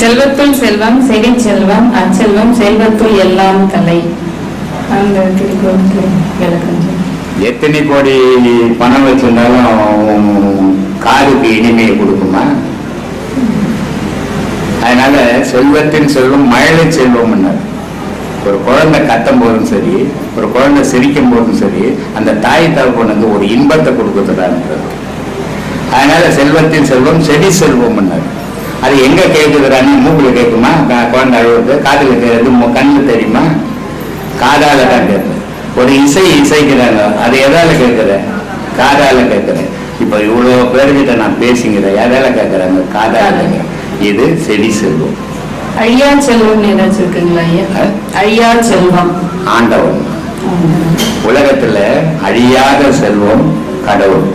செல்வத்துள் செல்வம் செடி செல்வம் அச்செல்வம் செல்வத்துள் எல்லாம் தலை. அந்த திருக்குறளுக்கு விளக்கம் எத்தனை கோடி பணம் வச்சிருந்தாலும் காருக்கு இனிமையை கொடுக்குமா? அதனால செல்வத்தின் செல்வம் மழலை செல்வம் ஒரு குழந்தை கத்தும் போதும் சரி ஒரு குழந்தை சிரிக்கும் போதும் சரி அந்த தாய் தகப்பனுக்கு ஒரு இன்பத்தை கொடுக்குறதான்றது அதனால செல்வத்தின் செல்வம் செடி செல்வம் அது எங்க கேட்குதுறான்னு மூக்குல கேட்குமா குழந்தை அழுவுறது காதுல கேட்குறது கண்ணுல தெரியுமா? காதால தான் கேட்குது ஒரு இசை இசைக்கிறாங்க அது எதால கேட்குற காதால கேட்குறேன் இப்போ இவ்வளோ பேர்கிட்ட நான் பேசிங்கிறேன் எதால கேட்குறாங்க காதால கேட்குறேன். இது செடி செல்வம். அழியா செல்வம்னு ஏதாச்சும் இருக்குங்களா ஐயா? அழியா செல்வம். ஆண்டவன். உலகத்துல அழியாத செல்வம் கடவுள்.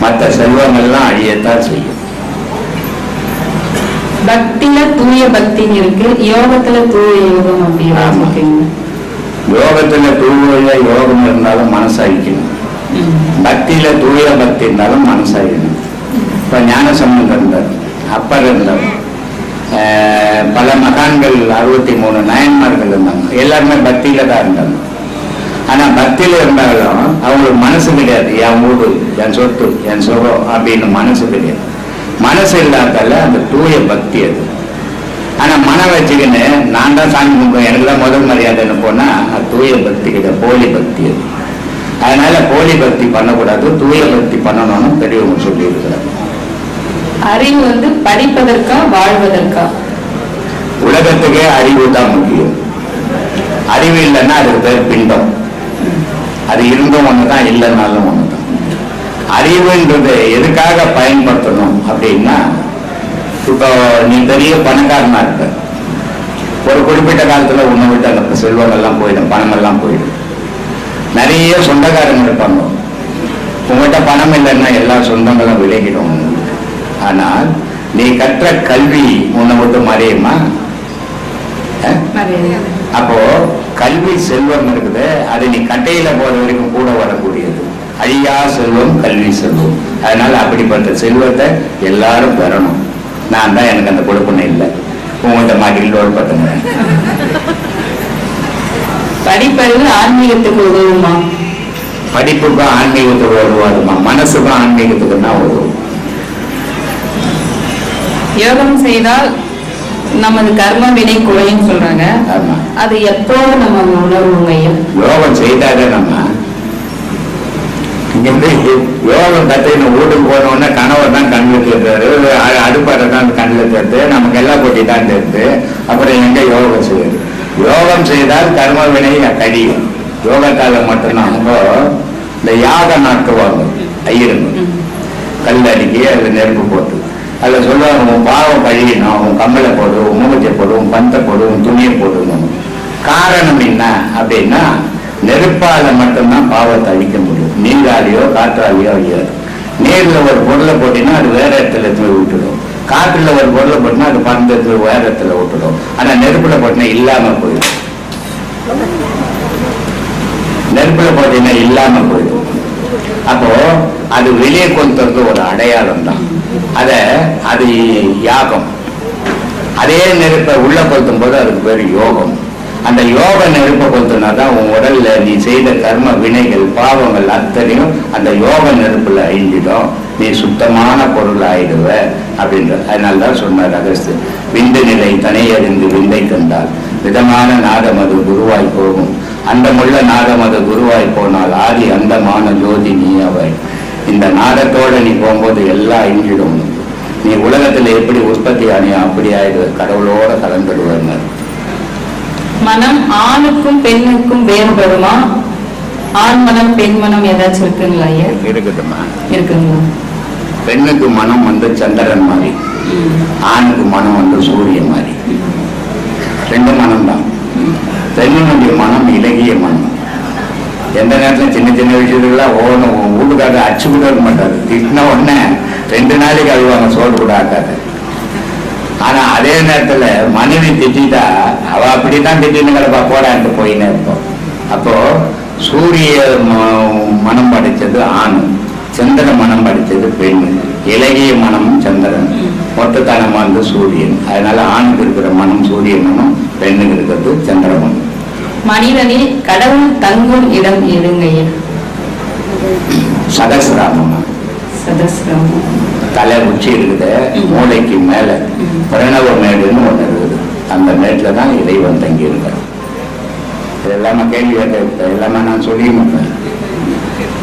மற்ற செல்வங்கள்லாம் அழியத்தான் செய்யும். பக்தியில தூய பக்தின்னு இருக்கு யோகத்துல தூய யோகம் அப்படி ஏதாச்சும் ஆமா. இருக்குங்களா யோகத்துல தூய யோகம் இருந்தாலும் மனசு அழிக்கணும் ம். பக்தியில தூய பக்தி இருந்தாலும் மனசு அழிக்கணும் இப்ப ஞான சம்பந்தம் இருந்தார் அப்பர் இருந்தார். பல மகான்கள் அறுபத்தி மூணு நயன்மார்கள் இருந்தாங்க. எல்லாருமே பக்தியில தான் இருந்தாங்க. ஆனா பக்தியில இருந்தாலும் அவங்களுக்கு மனசு கிடையாது. என் வீடு என் சொத்து என் சுகம் அப்படின்னு மனசு கிடையாது. மனசு இல்லாதால அந்த தூய பக்தி அது. ஆனா மனம் வச்சுக்கின்னு நான் தான் சாமி கும்பிடுவேன் எனக்கு தான் முதல் மரியாதைன்னு போனா அது தூய பக்தி கிடையாது போலி பக்தி அது. அதனால போலி பக்தி பண்ணக்கூடாது தூய பக்தி பண்ணணும்னு பெரியவங்க சொல்லி இருக்கிறாங்க அறிவு வந்து படிப்பதற்கா வாழ்வதற்கா? உலகத்துக்கே அறிவு தான் முக்கியம். அறிவு இல்லைன்னா அதுக்கு பேர் பிண்டம். அது இருந்தும் ஒன்று தான் இல்லைன்னாலும் ஒன்று அறிவுன்றது எதுக்காக பயன்படுத்தணும் அப்படின்னா இப்போ நீ பெரிய பணக்காரனா இருக்க. ஒரு குறிப்பிட்ட காலத்துல உன்னை விட்டு அந்த செல்வங்கள்லாம் போயிடும் பணமெல்லாம் போயிடும். நிறைய சொந்தக்காரங்க இருப்பாங்க. உங்கள்கிட்ட பணம் இல்லைன்னா எல்லா சொந்தங்களும் விலகிடும். உங்களுக்கு. ஆனால் நீ கற்ற கல்வி உன்னை விட்டு மறையுமா. அப்போ கல்வி செல்வம் இருக்குது அது நீ கட்டையில போற வரைக்கும் கூட வரக்கூடியது. அழியா செல்வம் கல்வி செல்வம். அதனால அப்படிப்பட்ட செல்வத்தை எல்லாரும் பெறணும். நான் தான் எனக்கு அந்த கொடுப்பனை இல்லை. உங்கள்கிட்ட மகிழ்வோடு பட்டுங்க படிப்பறிவு ஆன்மீகத்துக்கு உதவுமா? படிப்புக்கும் ஆன்மீகத்துக்கு உதவாதுமா? மனசுக்கும் ஆன்மீகத்துக்கு தான் உதவும். யோகம் செய்தால் நமது கர்ம வினை குறையும் சொல்றாங்க. அது எப்போது நம்ம உணர்வோங்க யோகம் செய்தாலே நம்ம இங்க இருந்து யோகம் கத்துக்கணும் வீட்டுக்கு போனோடனே கணவர் தான் கண்ணில் தெரிந்தாரு அடுப்பாறை தான் கண்ணில் தெரிந்து நமக்கு எல்லாம் கொட்டி தான் சேர்த்து அப்புறம் எங்க யோகம் செய்யுது யோகம் செய்தால் கர்ம வினை கடியும் யோகத்தால மட்டும்தான் அப்போ இந்த யாக நாட்டுவாங்க ஐயருங்க கல் அடிக்கி அதில் நெருப்பு போட்டு. அதில் சொல்லுவாங்க உன் பாவம் கழியணும் உன் கம்மலை போடு உன் முகத்தை போடு உன் பந்தை போடு உன் துணியை போடணும் காரணம் என்ன அப்படின்னா நெருப்பால மட்டும்தான் பாவத்தை அழிக்க முடியும். நீராடியோ காற்றாடியோ அழியாது நீர்ல ஒரு பொருளை போட்டீங்கன்னா அது வேற இடத்துல எடுத்து விட்டுடும் காற்றுல ஒரு பொருளை போட்டினா அது பறந்து எடுத்து வேற இடத்துல விட்டுடும் ஆனா நெருப்புல போட்டினா இல்லாம போயிடும். நெருப்புல போட்டீங்கன்னா இல்லாம போயிடும். அப்போ அது வெளியே கொண்டு வரது ஒரு அடையாளம் தான். அத அது யாகம். அதே நெருப்பை உள்ள கொளுத்தும் போது அதுக்கு பேர் யோகம். அந்த யோக நெருப்பை கொளுத்துனா தான் உன் உடல்ல நீ செய்த கர்ம வினைகள் பாவங்கள் அத்தனையும் அந்த யோக நெருப்புல அழிஞ்சிடும். நீ சுத்தமான பொருள் ஆயிடுவ அப்படின்ற அதனால தான் சொன்னார் அகஸ்து. விந்து நிலை தனையறிந்து விந்தை கண்டால் விதமான நாதமது குருவாய் போகும். அந்தமுள்ள அது குருவாய் போனால் ஆதி அந்தமான ஜோதி நீ அவள். இந்த நாதத்தோட நீ போகும்போது எல்லாம் அழிஞ்சிடும். நீ உலகத்துல எப்படி உற்பத்தி ஆனியோ அப்படி ஆயிடுவ கடவுளோட கலந்துடுவேன்னு மனம் ஆணுக்கும் பெண்ணுக்கும் வேறுபடுமா? ஆண் மனம் பெண் மனம் ஏதாச்சும் இருக்குங்களா ஐயா? இருக்குதுமா இருக்குங்களா? பெண்ணுக்கு மனம் வந்து சந்திரன் மாதிரி ஆணுக்கு மனம் வந்து சூரியன் மாதிரி. ரெண்டு மனம் தான் பெண்ணினுடைய மனம் இலகிய மனம். எந்த நேரத்துல சின்ன சின்ன விஷயத்துக்குலாம் ஓணும் வீட்டுக்காக அச்சு கூட இருக்க மாட்டாரு. திட்டின உடனே ரெண்டு நாளைக்கு அழுவாங்க சோறு கூட ஆக்காது ஆனா அதே நேரத்துல மனைவி திட்டிட்டா அவ அப்படித்தான் திட்டின்னு கிடப்பா போடான்ட்டு போயின்னு இருப்போம். அப்போ சூரிய மனம் படைச்சது ஆண் சந்திர மனம் படைச்சது பெண் இலகிய மனம் சந்திரன் மொத்தத்தனமா வந்து சூரியன். அதனால ஆணுக்கு இருக்கிற மனம் சூரிய மனம் பெண்ணுக்கு இருக்கிறது சந்திர மனம். மனிதனில் கடவுள் தங்கும் இடம் எதுங்க ஐயா சகசிராமம். சதஸ்ரம் தலை உச்சி இருக்குது மூளைக்கு மேல. பிரணவ மேடுன்னு ஒண்ணு இருக்குது. அந்த மேட்ல தான் இறைவன் தங்கி இருக்கிறான் இதெல்லாம கேள்வி கேட்ட எல்லாமே நான் சொல்லி மாட்டேன்.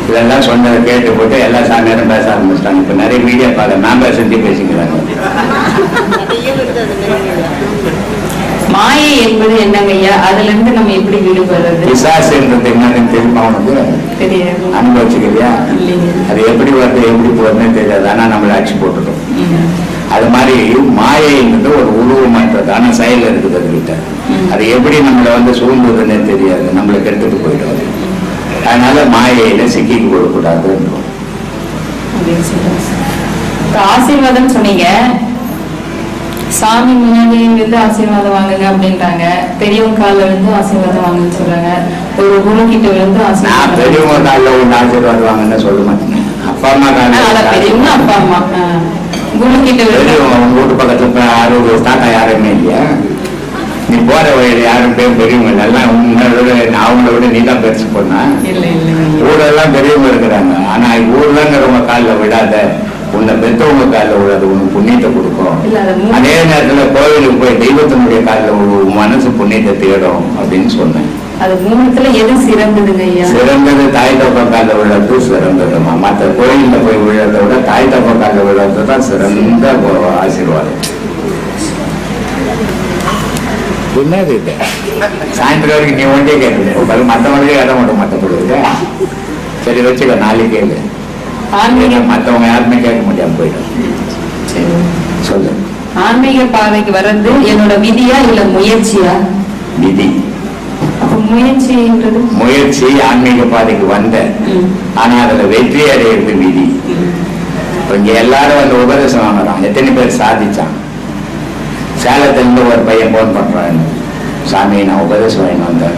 இதெல்லாம் சொன்னதை கேட்டு போட்டு எல்லா சாமியாரும் பேச ஆரம்பிச்சிட்டாங்க. இப்ப நிறைய வீடியோ பார்க்க நான் பேசி பேசிக்கிறாங்க. மாயை என்பது என்னங்க ஐயா அதுல இருந்து நம்ம எப்படி விடுபடுறது? பிசாசுன்றது என்னன்னு தெரியுமா உனக்கு? தெரியாது. அனுபவிச்சுக்கிறியா அது எப்படி வருது எப்படி போகுதுன்னு தெரியாது. ஆனா நம்மளை அடிச்சு போட்டுட்டோம். ம். அது மாதிரி மாயைன்றது ஒரு உருவமற்றதான செயல் இருக்குது அதுகிட்ட அது எப்படி நம்மளை வந்து சூழ்ந்ததுன்னே தெரியாது. நம்மளை கெடுத்துட்டு போயிடும் அது. அதனால மாயையில சிக்கிக்கு. இப்ப ஆசீர்வாதம் சொன்னீங்க. சாமி முன்னாடி வந்து ஆசீர்வாதம் வாங்குங்க அப்படின்றாங்க. பெரியவங்க காலில் விழுந்து ஆசீர்வாதம் வாங்குன்னு சொல்றாங்க. ஒரு குரு கிட்ட விழுந்து ஆசீர்வாதம் பெரியவங்க காலில் ஒன்று ஆசீர்வாதம் வாங்கன்னு சொல்ல மாட்டேன். அப்பா அம்மா அதான் பெரியவங்க காலில் அப்பா அம்மா. குரு கிட்ட விழுந்து பெரியவங்க உங்க வீட்டு பக்கத்துல அறுபது தாத்தா யாருமே இல்லையா? நீ போற வழியில யாரும் பேர் பெரியவங்க இல்லை. எல்லாம் விட அவங்கள விட நீ தான் பெருசு இல்லைங்க ஊரெல்லாம் பெரியவங்க இருக்கிறாங்க. ஆனா ஊர்லங்கிறவங்க காலில் விடாத உன்னை பெற்றவங்க காலில் விடாத உனக்கு புண்ணியத்தை கொடுக்கும் அது நேரத்துல கோவிலுக்கு போய் தெய்வத்தினுடைய காலில் உன் மனசு புண்ணியத்தை தேடும் அப்படின்னு சொன்னேன். சிறந்தது தாய் தப்பா காலில் விழுறது சிறந்ததுமா மற்ற கோயில்ல போய் விழுறத விட தாய் தப்பா காலில் விழுறது தான் சிறந்த ஒரு ஆசீர்வாதம். என்னது இது? சாயந்தரம் வரைக்கும் நீ ஒன்றே கேட்குது மற்றவங்களுக்கே இடம் விட மாட்டேன் சரி வச்சுக்க நாளைக்கு கேளு. மற்றவங்க யாருமே கேட்க முடியாம போயிடும். சொல்லு ஆன்மீக பாதைக்கு வர்றது என்னோட விதியா இல்ல முயற்சியா? விதி. முயற்சின்றது முயற்சி ஆன்மீக பாதைக்கு வந்த. ஆனா அதுல வெற்றி அடையிறது விதி. இங்க எல்லாரும் வந்து உபதேசம் வாங்குறான் எத்தனை பேர் சாதிச்சான் சேலத்துல இருந்து ஒரு பையன் போன் பண்றான். சாமி நான் உபதேசம் வாங்கி வந்தேன்.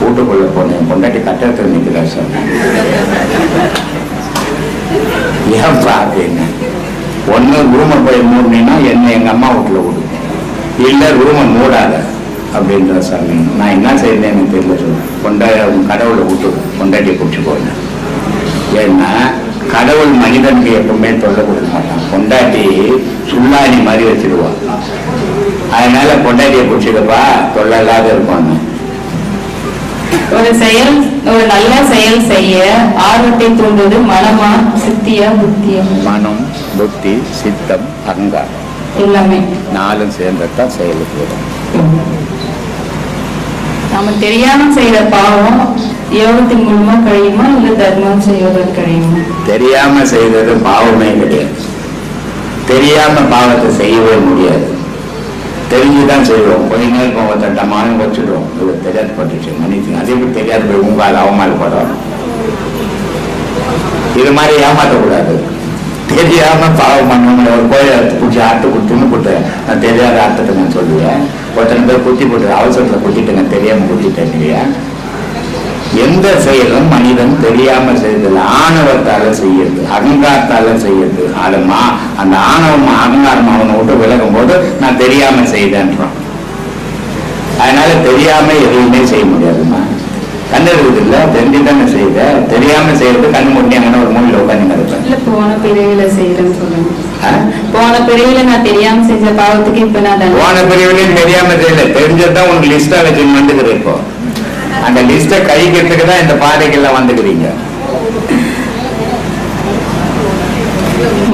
வீட்டுக்குள்ள போனேன். பொண்டாட்டி கட்டடத்தில் நிற்கிறார் சார்? ஏன்பா அப்படின்னு ஒண்ணு ரூமை போய் மூடினா என்ன எங்க அம்மா வீட்டில் விடு. இல்ல ரூமை மூடாத அப்படின்ற சாமி. நான் என்ன செய்யறேன் எனக்கு தெரியல சொல்லுவேன் கொண்டா கடவுளை விட்டு கொண்டாட்டி பிடிச்சி போனேன் ஏன்னா கடவுள் மனிதனுக்கு எப்பவுமே தொல்லை கொடுக்க மாட்டான். பொண்டாட்டி சுள்ளாணி மாதிரி வச்சிருவான் அதனால கொண்டாட்டியை பிடிச்சிக்கப்பா தொல்லை இல்லாத இருக்கும்னு ஒரு செயல் ஒரு நல்ல செயல் செய்ய ஆர்வத்தை தூண்டுவது மனமா சித்தியா புத்தியா? மனம் புத்தி சித்தம் அகங்காரம் எல்லாமே. நாலும் சேர்ந்ததான் செயலுக்கு வரும். நாம தெரியாம செய்யற பாவம் யோகத்தின் மூலமா கழியுமா இல்ல தர்மம் செய்வதற்கு கழியுமா? தெரியாம செய்தது பாவமே கிடையாது. தெரியாம பாவத்தை செய்யவே முடியாது. தெரிஞ்சு தான் செய்வோம் கொஞ்ச நேரம் ஒருத்தட்டமான வச்சுடுவோம் இது தெரியாது பட்டுச்சு. மன்னிச்சு அதே மாதிரி தெரியாது போய் உங்களால் அவமானப்படும் இது மாதிரி ஏமாற்றக்கூடாது தெரியாம பாவம் பண்ணணும் ஒரு கோயிலை பிடிச்சி ஆட்டு குத்துன்னு கொடுத்து நான் தெரியாத ஆட்டத்தை நான் சொல்லுவேன். ஒருத்தனை பேர் குத்தி போட்டு அவசரத்தில் குத்திட்டேங்க. தெரியாம குத்திட்டேன் இல்லையா எந்த செயலும் மனிதன் தெரியாம செய்யறதில்ல ஆணவத்தால செய்யறது அகங்காரத்தால செய்யறது. அது மா அந்த ஆணவம் அகங்காரம் அவனை விட்டு விலகும் போது நான் தெரியாம செய்தேன்றான். அதனால தெரியாம எதுவுமே செய்ய முடியாதுமா கண்ணு இருக்குது இல்ல தெரிஞ்சுதானே செய்த. தெரியாம செய்யறது கண்ணு அங்கே ஒரு மூலையில உட்காந்து இருப்பேன் இல்ல போன பிறவில செய்யறேன்னு சொல்லுங்க? போன பிறவில நான் தெரியாம செஞ்ச பாவத்துக்கு இப்ப நான் போன பிரிவுலையும் தெரியாம செய்யல. தெரிஞ்சதுதான் உனக்கு லிஸ்டா வச்சு வந்துக்குது இப்போ. அந்த லிஸ்ட கழிக்கிறதுக்கு தான் இந்த பாதைகள்லாம் வந்துக்கிறீங்க.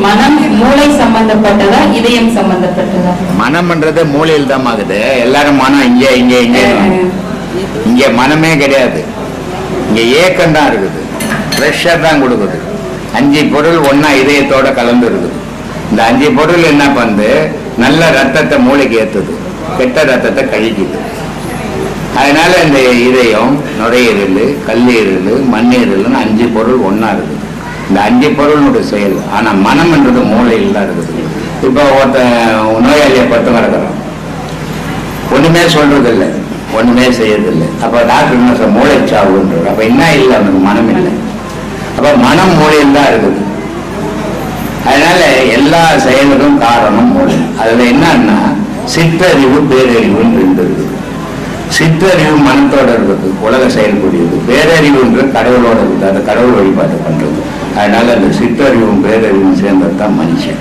மனம் மூளை சம்பந்தப்பட்டதா இதயம் சம்பந்தப்பட்டதா? மனம்ன்றது மூலையில் தான் ஆகுது. எல்லாரும் மனம் இங்க இங்க இங்க. இங்க மனமே கிடையாது. இங்க ஏக்கம் தான் இருக்குது. ப்ரெஷர் தான் கொடுக்குது. அஞ்சு பொருள் ஒண்ணா இதயத்தோட கலந்து இருக்குது. இந்த அஞ்சு பொருள் என்ன பண்ணுது நல்ல ரத்தத்தை மூளைக்கு ஏத்துது. கெட்ட ரத்தத்தை கழிக்குது அதனால இந்த இதயம் நுரையீரல் கல்லீரல் மண்ணீரல்னு அஞ்சு பொருள் ஒன்றா இருக்குது. இந்த அஞ்சு பொருளுடைய செயல். ஆனால் மனம்ன்றது மூளையில் தான் இருக்குது. இப்போ ஒருத்த நோயாளியை பத்து கிடக்குறான் ஒன்றுமே சொல்றது இல்லை ஒண்ணுமே அப்போ டாக்டர் என்ன மூளை சாவுன்றது அப்போ என்ன இல்லை அவனுக்கு? மனம் இல்லை. அப்போ மனம் மூளையில் தான் இருக்குது. அதனால எல்லா செயலுக்கும் காரணம் மூளை. அதில் என்னன்னா சிற்றறிவு பேரறிவுன்னு ரெண்டு இருக்குது. சிற்றறிவு மனத்தோட இருக்குது உலக செயல்புரியுது பேரறிவுன்ற கடவுளோட இருக்குது அந்த கடவுள் வழிபாடு பண்றது. அதனால அந்த சிற்றறிவும் பேரறிவும் சேர்ந்தது தான் மனுஷன்.